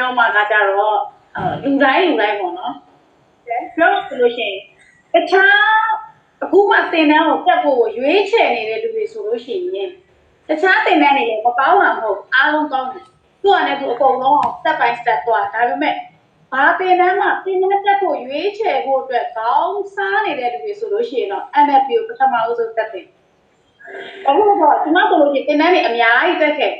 တော့မှကကြတော့အဲလူတိုင်းလူတိုင်းပေါ့နော်ပြောဆိုလို့ရှိရင်တခြားအခုမှသင်တန်းကိုတက်ဖို့ကိုရွေးချယ်နေတဲ့လူတွေဆိုလို့ရှိရင်တခြားသင်တန်းတွေလည်းမကောင်းတာမဟုတ်အားလုံးကောင်းတယ်သူကလည်းသူအကုန်လုံးအောင် step by step သွားဒါပေမဲ့ဘာသင်တန်းမှာသင်တန်းတက်ဖို့ရွေးချယ်ဖို့အတွက်ခေါင်းစားနေတဲ့လူတွေဆိုလို့ရှိရင်တော့ NLP ကိုပထမဦးဆုံးတက်တယ်အခုတော့ဒီမှာဆိုလို့ရှိရင်သင်တန်းတွေအများကြီးတက်ခဲ့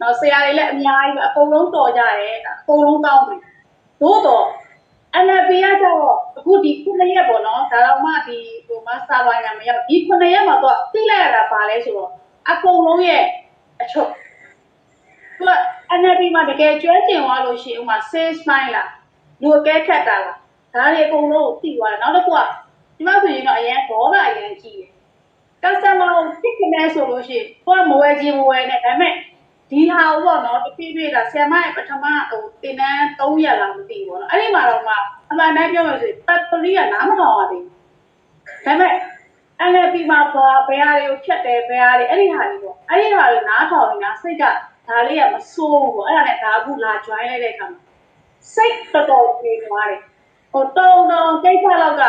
နော်ဆရာတွေလည်းအများကြီးပဲအကုန်လုံးတော်ကြတယ်ဒါအကုန်လုံးကောင်းတယ်သို့တော့ NLP ကကျတော့အခုဒီ9ရက်ပေါ့နော်ဒါတော့မှဒီဟိုမှာစာပိုင်းကမရောက်ဒီ9ရက်မှာတော့သိလိုက်ရတာပါလဲဆိုတော့အကုန်လုံးရဲ့အချုပ်သူက NLP မှာတကယ်ကျွမ်းကျင်သွားလို့ရှိရင်ဥမာ sales mind လားလူအကဲခတ်တာလားဒါတွေအကုန်လုံးကိုသိသွားတယ်နောက်တစ်ခုကဒီမှာဆိုရင်တော့အရင်ဘောကအရင်ကြီးတယ် customer ကိုသိခနေဆိုလို့ရှိရင်ကိုကမဝယ်ခြင်းမဝယ်နဲ့ဒါပေမဲ့ ဒီဟာကိုပေါ့နော်တပြည့်ပြည့်တာဆယ်မရဲ့ပထမဟိုတင်တန်း3ရက်လားမသိဘူးပေါ့နော်အဲ့ဒီမှာတော့မှအမှန်တမ်းပြောမယ်ဆိုရင်ပတ်ပလီကနားမထောင်ရသေးဘူးဒါပေမဲ့ NLP မှာပေါ်ဘယ်ဟာတွေကိုဖြတ်တယ်ဘယ်ဟာတွေအဲ့ဒီဟာတွေပေါ့အဲ့ဒီဟာတွေနားထောင်နေတာစိတ်ကဒါလေးကမစိုးဘူးပေါ့အဲ့ဒါနဲ့ဒါအခုလာ join လိုက်တဲ့အခါမှာစိတ်တော်တော်ပြေသွားတယ်ဟိုတုံတုံကိစ္စလောက်က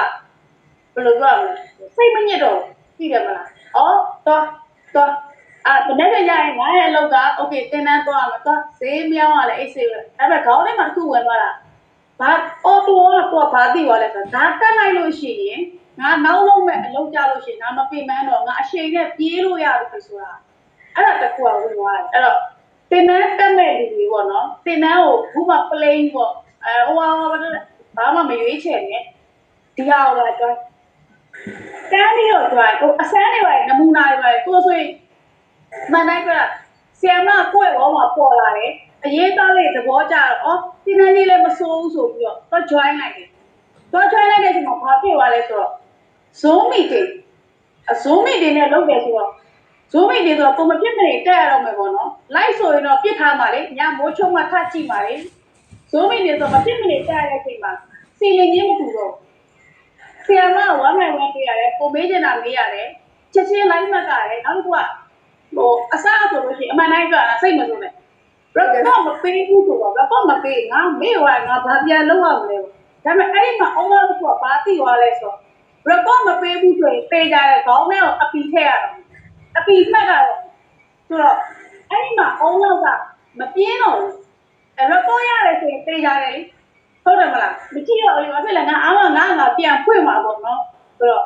ဘယ်လိုပြောရမလဲစိတ်မညစ်တော့ဘူးသိတယ်မလားဩတော့တော့အာတနေ့ကရရင်ငါရဲ့အ လုပ်က okay တင်တန်းသွားမှာတော့ဈေးမြောင်းရလဲအိတ်ဆေးပဲဒါပေမဲ့ခေါင်းထဲမှာတစ်ခုဝင်သွားတာဘာအော်တိုကတော့ဘာသိသွားလဲဆိုတော့ဒါတက်လိုက်လို့ရှိရင်ငါနောက်လုံးမဲ့အလုပ်ကြလို့ရှိရင်ငါမပင်မန်းတော့ငါအချိန်နဲ့ပြေးလို့ရတယ်ဆိုတာအဲ့ဒါတစ်ခုကဝင်သွားတယ်အဲ့တော့တင်တန်းတက်မဲ့လူတွေပေါ့နော်တင်တန်းကိုခုမှ plain ပေါ့အဲဟိုဟာဘာမှမရွေးချယ်နဲ့ဒီဟာကိုတော့ကျွန်တန်းပြီးတော့ကြွားဟိုအစမ်းတွေပါနမူနာတွေပါကိုဆိုရင်မန်တိုင်းက ဆီယမကိုယ့်ဘောမှာပေါ်လာတယ်အရေးသားလေးသဘောကျတော့အော်ဒီနေ့လေးလည်းမစိုးဘူးဆိုပြီးတော့တော့ join လိုက်တယ်တော့ join လိုက်တဲ့အချိန်မှာဘာဖြစ်သွားလဲဆိုတော့ Zoom meeting အ Zoom meeting နဲ့လုပ်တယ်ဆိုတော့ Zoom meeting ဆိုတော့ပုံမဖြစ်မနေတက်ရတော့မယ်ပေါ့နော် live ဆိုရင်တော့ပြစ်ထားပါလေညမိုးချုံမှထကြည့်ပါလေ Zoom meeting ဆိုမဖြစ်မနေတက်ရတဲ့အချိန်မှာစီရင်ချင်းမတူတော့ဘူးဆီယမဝမ်းမိုင်ဝမ်းပေးရတယ်ပုံမေးချင်တာမေးရတယ်ချက်ချင်း line မှတ်ကြရတယ်နောက်တစ်ခုက ဟိုအစားဆိုလို့ရှိရင်အမှန်တိုင်းပြောတာစိတ်မဆိုးနဲ့ report မပေးဘူးဆိုတော့ report မပေးငါမေ့သွားငါဘာပြန်လုပ်ရမလဲဒါပေမဲ့အဲ့ဒီမှာ owner ကဘာသိသွားလဲဆိုတော့ report မပေးဘူးဆိုရင်ပေးကြတဲ့ခေါင်းထဲကိုအပီထည့်ရတော့အပီမှတ်ကတော့ဆိုတော့အဲ့ဒီမှာ owner ကမပြင်းတော့ဘူးအဲ့ report ရတယ်ဆိုရင်ပေးကြတယ်လေဟုတ်တယ်မလားမကြည့်တော့လေဘာဖြစ်လဲငါအားမငါငါပြန်ဖွင့်မှာပေါ့နော်ဆိုတော့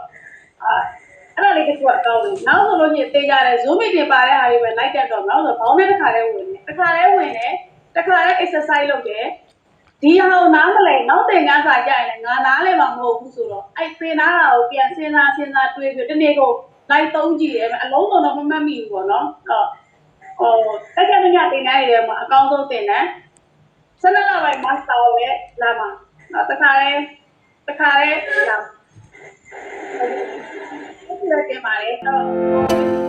အာ အဲ့ဒါလေးတစ်ခုအကောင်းတယ်နောက်ဆိုလို့ရှိရင်တေးကြတယ် zoom meeting ပါတဲ့ဟာတွေပဲလိုက်တက်တော့နောက်ဆိုဘောင်းနဲ့တစ်ခါတည်းဝင်တယ်တစ်ခါတည်းဝင်တယ်တစ်ခါတည်း exercise လုပ်တယ်ဒီဟာကိုနားမလဲနောက်တင်ကားစာကြရင်လည်းငါနားလဲမှာမဟုတ်ဘူးဆိုတော့အဲ့သင်သားတာကိုပြန်စဉ်းစားစဉ်းစားတွေးပြီးတနေ့ကိုလိုက်သုံးကြည့်တယ်အလုံးစုံတော့မမှတ်မိဘူးပေါ့နော်ဟောဟိုတက်ကတည်းကတင်နေရတယ်မှာအကောင်းဆုံးတင်တယ်ဆနလာပိုင်းမတ်တာပဲလာမှာနော်တခါလဲတခါလဲလာဟုတ်ကဲ့တင်ပါလေ Oh.